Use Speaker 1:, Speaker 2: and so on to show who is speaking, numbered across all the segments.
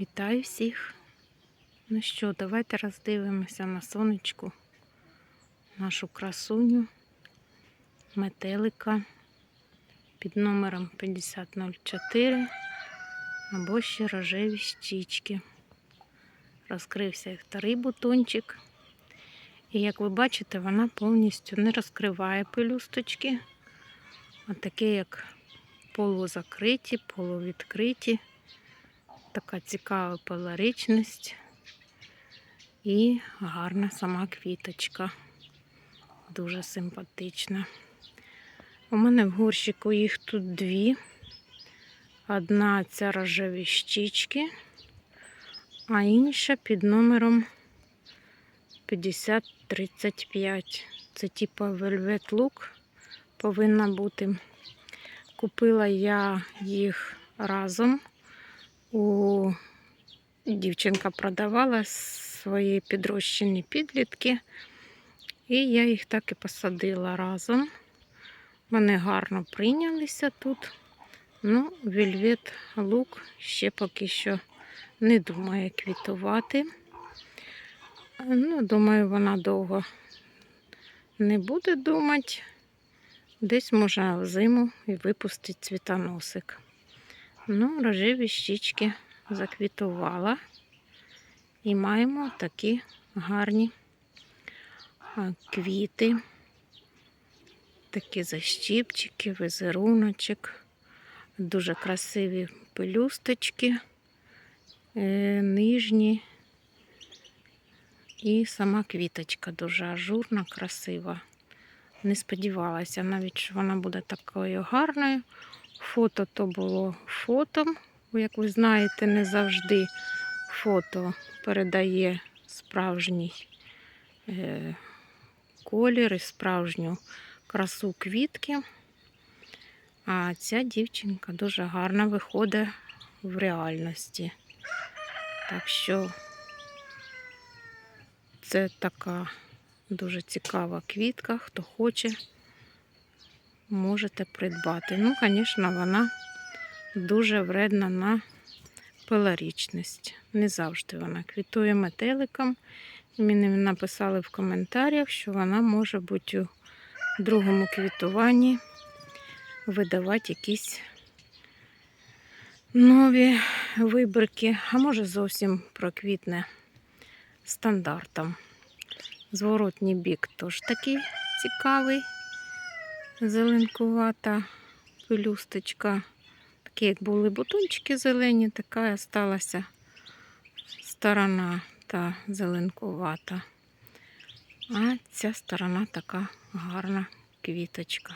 Speaker 1: Вітаю всіх. Ну що, давайте роздивимося на сонечку нашу красуню метелика під номером 5004 або ще рожеві щічки. Розкрився і вторий бутончик. І як ви бачите, вона повністю не розкриває пелюсточки, а таке як полузакриті, полувідкриті. Така цікава поларичність і гарна сама квіточка. Дуже симпатична. У мене в горщику їх тут дві. Одна ця рожеві щічки, а інша під номером 5035. Це типа Velvet Look повинна бути. Купила я їх разом. У дівчинка продавала свої підрощені підлітки, і я їх так і посадила разом. Вони гарно прийнялися тут. Ну, вільвет лук ще поки що не думає квітувати. Ну, думаю, вона довго не буде думати. Десь може в зиму і випустить цвітоносик. Ну, рожеві щічки заквітувала. І маємо такі гарні квіти, такі защіпчики, візеруночок, дуже красиві пелюсточки, е, нижні. І сама квіточка дуже ажурна, красива. Не сподівалася навіть, що вона буде такою гарною. Фото то було фотом. Як ви знаєте, не завжди фото передає справжній е, колір і справжню красу квітки. А ця дівчинка дуже гарно виходить в реальності. Так що це така дуже цікава квітка, хто хоче можете придбати. Ну, звісно, вона дуже вредна на пеларічність. Не завжди вона квітує метеликом. Мені написали в коментарях, що вона може бути у другому квітуванні видавати якісь нові вибірки, а може зовсім проквітне стандартом. Зворотній бік теж такий цікавий зеленкувата пелюсточка. Такі, як були бутончики зелені, така і сталася сторона та зеленкувата. А ця сторона така гарна квіточка.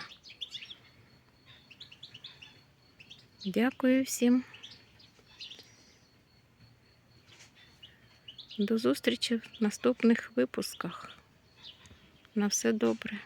Speaker 1: Дякую всім. До зустрічі в наступних випусках. На все добре.